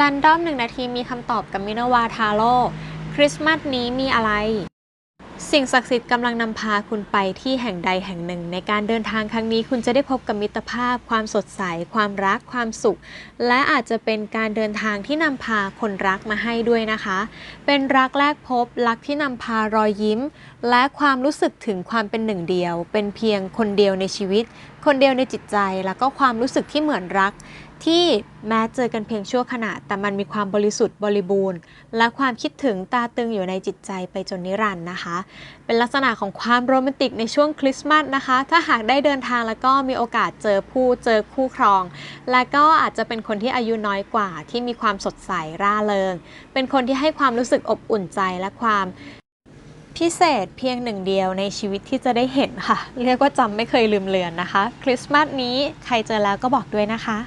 ลันดอมหนึ่งนาทีมีคำตอบกับมินวาทาโร่คริสต์มาสนี้มีอะไร สิ่งศักดิ์สิทธิ์กำลังนำพาคุณไปที่แห่งใดแห่งหนึ่ง ในการเดินทางครั้งนี้คุณจะได้พบกับมิตรภาพ ความสดใส ความรัก ความสุข และอาจจะเป็นการเดินทางที่นำพาคนรักมาให้ด้วยนะคะ เป็นรักแรกพบ รักที่นำพารอยยิ้ม และความรู้สึกถึงความเป็นหนึ่งเดียว เป็นเพียงคนเดียวในชีวิต คนเดียวในจิตใจ แล้วก็ความรู้สึกที่เหมือนรัก ที่แม้เจอกันเพียงชั่วขณะ แต่มันมีความบริสุทธิ์บริบูรณ์ และความคิดถึงตาตึงอยู่ในจิตใจไปจนนิรันดร์นะคะ เป็นลักษณะของความโรแมนติกในช่วงคริสต์มาสนะคะ ถ้าหากได้เดินทางแล้วก็มีโอกาสเจอผู้เจอคู่ครอง และก็อาจจะเป็นคนที่อายุน้อยกว่า ที่มีความสดใสร่าเริง เป็นคนที่ให้ความรู้สึกอบอุ่นใจและความพิเศษเพียงหนึ่งเดียวในชีวิตที่จะได้เห็นค่ะ เรียกว่าจำไม่เคยลืมเลือนนะคะ คริสต์มาสนี้ใครเจอแล้วก็บอกด้วยนะคะ